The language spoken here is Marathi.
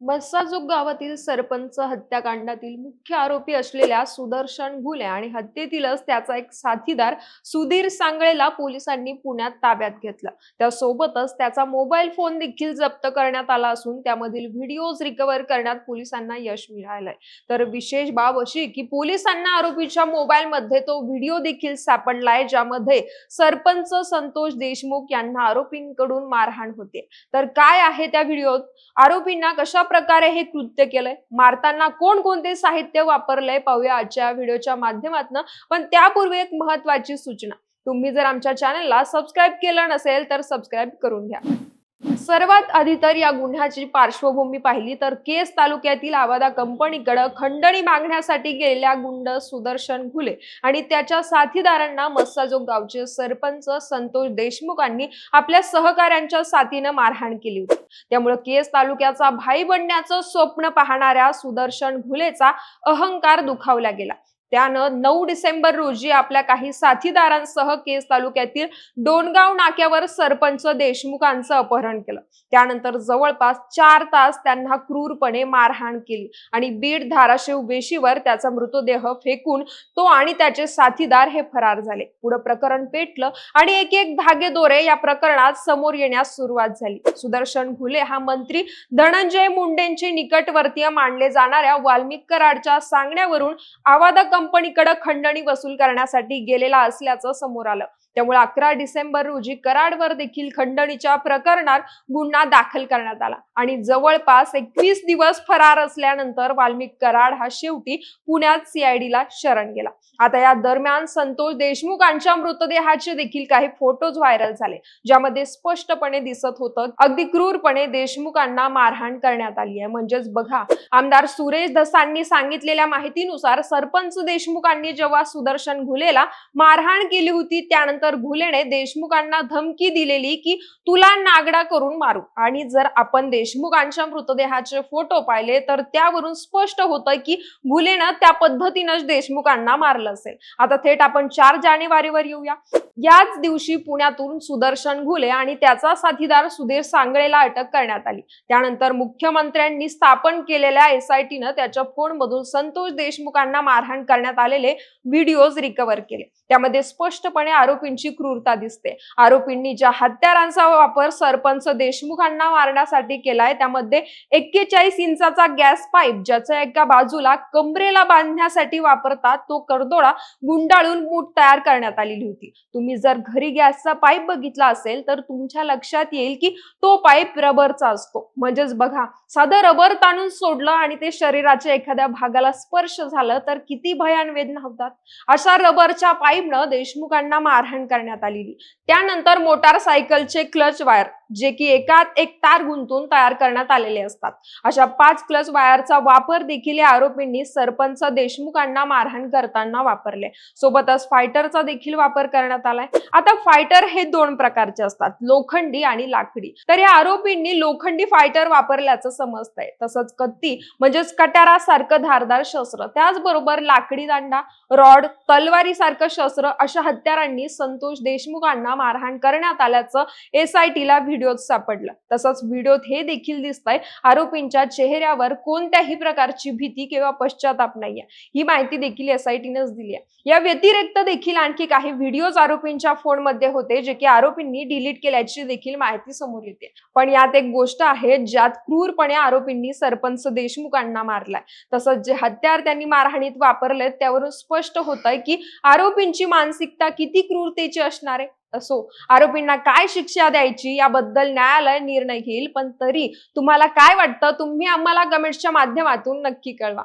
मस्साजोग गावातील सरपंच हत्याकांडातील मुख्य आरोपी असलेल्या सुदर्शन घुले आणि हत्येतीलच त्याचा एक साथीदार सुधीर सांगळेला पोलिसांनी पुण्यात ताब्यात घेतलं. त्यासोबतच त्याचा मोबाईल फोन देखील जप्त करण्यात आला असून त्यामधील व्हिडिओज रिकव्हर करण्यात पोलिसांना यश मिळालंय. तर विशेष बाब अशी की पोलिसांना आरोपीच्या मोबाईलमध्ये तो व्हिडिओ देखील सापडलाय ज्यामध्ये सरपंच संतोष देशमुख यांना आरोपींकडून मारहाण होते. तर काय आहे त्या व्हिडिओत? आरोपींना कशा प्रकारे हे कृत्य केलंय. मारताना कोण कोणते साहित्य वापरलंय पाहूया आजच्या व्हिडिओच्या माध्यमातून. पण त्यापूर्वी एक महत्वाची सूचना. तुम्ही जर आमच्या चॅनलला सबस्क्राईब केलं नसेल तर सबस्क्राईब करून घ्या. सर्वात आधी तर या गुन्ह्याची पार्श्वभूमी पाहिली तर केस तालुक्यातील आवादा कंपनीकडे खंडणी मागण्यासाठी गेलेल्या गुंड सुदर्शन घुले आणि त्याच्या साथीदारांना मस्साजोग गावचे सरपंच संतोष देशमुखांनी आपल्या सहकाऱ्यांच्या साथीनं मारहाण केली होती. त्यामुळे केस तालुक्याचा भाई बनण्याचं स्वप्न पाहणाऱ्या सुदर्शन घुलेचा अहंकार दुखावला गेला. त्यानं नऊ डिसेंबर रोजी आपल्या काही साथीदारांसह केस तालुक्यातील डोणगाव नाक्यावर सरपंच देशमुखांचं अपहरण केलं. त्यानंतर जवळपास चार तास त्यांना क्रूरपणे मारहाण केली आणि बीड धाराशिव वेशीवर त्याचा मृतदेह फेकून तो आणि त्याचे साथीदार हे फरार झाले. पुढे प्रकरण पेटलं आणि एक एक धागे दोरे या प्रकरणात समोर येण्यास सुरुवात झाली. सुदर्शन घुले हा मंत्री. धनंजय मुंडेंचे निकटवर्तीय मानले जाणाऱ्या वाल्मिक कराडच्या सांगण्यावरून आवादा कंपनीकडे खंडणी वसूल करण्यासाठी गेलेला असल्याचं समोर आलं. त्यामुळे अकरा डिसेंबर रोजी कराडवर देखील खंडणीच्या प्रकरणात गुन्हा दाखल करण्यात आला. आणि जवळपास एकवीस दिवस फरार असल्यानंतर वाल्मिक कराड हा शेवटी पुण्यात सीआयडीला शरण गेला. आता या दरम्यान संतोष देशमुखांच्या मृतदेहाचे देखील काही फोटोज व्हायरल झाले ज्यामध्ये स्पष्टपणे दिसत होतं अगदी क्रूरपणे देशमुखांना मारहाण करण्यात आली आहे. म्हणजेच बघा आमदार सुरेश धसांनी सांगितलेल्या माहितीनुसार सरपंच देशमुखांनी जेव्हा सुदर्शन घुलेला मारहाण केली होती त्यानंतर घुलेने देशमुखांना धमकी दिलेली की तुला नागडा करून मारू. आणि जर आपण देशमुखांच्या मृतदेहाचे फोटो पाहिले तर त्यावरून स्पष्ट होतं की घुलेनं त्या पद्धतीनंच देशमुखांना मारलं असेल. आता थेट आपण चार जानेवारीवर येऊया. याच दिवशी पुण्यातून सुदर्शन घुले आणि त्याचा साथीदार सुधीर सांगळेला अटक करण्यात आली. त्यानंतर मुख्यमंत्र्यांनी स्थापन केलेल्या एसआयटीनं त्याच्या फोनमधून संतोष देशमुखांना मारहाण करण्यात आलेले व्हिडिओज रिकव्हर केले. त्यामध्ये स्पष्टपणे आरोपींची क्रूरता दिसते. आरोपींनी ज्या हत्यारांचा वापर सरपंच देशमुखांना मारण्यासाठी केलाय त्यामध्ये एक्केचाळीस इंचाचा गॅस पाईप ज्याचा एका बाजूला कमरेला बांधण्यासाठी वापरतात तो करदोडा गुंडाळून मूठ तयार करण्यात आलेली होती. तुम्ही जर घरी गॅसचा पाईप बघितला असेल तर तुमच्या लक्षात येईल की तो पाईप रबरचा असतो. म्हणजेच बघा साधं रबर ताणून सोडलं आणि ते शरीराच्या एखाद्या भागाला स्पर्श झालं तर किती भयान वेदना होतात. अशा रबरच्या पाईपनं देशमुखांना मारहाण करण्यात आलेली. त्यानंतर मोटारसायकलचे क्लच वायर जे की एकात एक तार गुंतून तयार करण्यात आलेले असतात. अशा पाच क्लच वायरचा वापर देखील या आरोपींनी सरपंच देशमुखांना मारहाण करताना वापरले. सोबतच फायटरचा देखील वापर करण्यात आलाय. आता फायटर हे दोन प्रकारचे असतात लोखंडी आणि लाकडी. तर या आरोपींनी लोखंडी फायटर वापरल्याचं समजतंय. तसंच कत्ती म्हणजेच कट्यारासारखं धारदार शस्त्र. त्याचबरोबर लाकडी दांडा रॉड तलवारी सारखं शस्त्र अशा हत्यारांनी संतोष देशमुखांना मारहाण करण्यात आल्याचं एसआयटीला व्हिडिओत सापडला. तसंच व्हिडिओत हे देखील दिसतंय आरोपींच्या चेहऱ्यावर कोणत्याही प्रकारची भीती किंवा पश्चाताप नाहीये. ही माहिती देखील एसआयटीनेच दिली आहे. या व्यतिरिक्त देखील आणखी काही व्हिडिओज आरोपींच्या फोनमध्ये होते जे की आरोपींनी डिलीट केल्याची देखील माहिती समोर येते. पण यात एक गोष्ट आहे ज्यात क्रूरपणे आरोपींनी सरपंच देशमुखांना मारलाय. तसंच जे हत्यार त्यांनी मारहाणीत वापरलेत त्यावरून स्पष्ट होत आहे की आरोपींची मानसिकता किती क्रूरतेची असणार आहे? असो. आरोपींना काय शिक्षा द्यायची याबद्दल न्यायालय निर्णय घेईल पण तरी तुम्हाला काय वाटतं? तुम्ही आम्हाला कमेंट्सच्या माध्यमातून नक्की कळवा.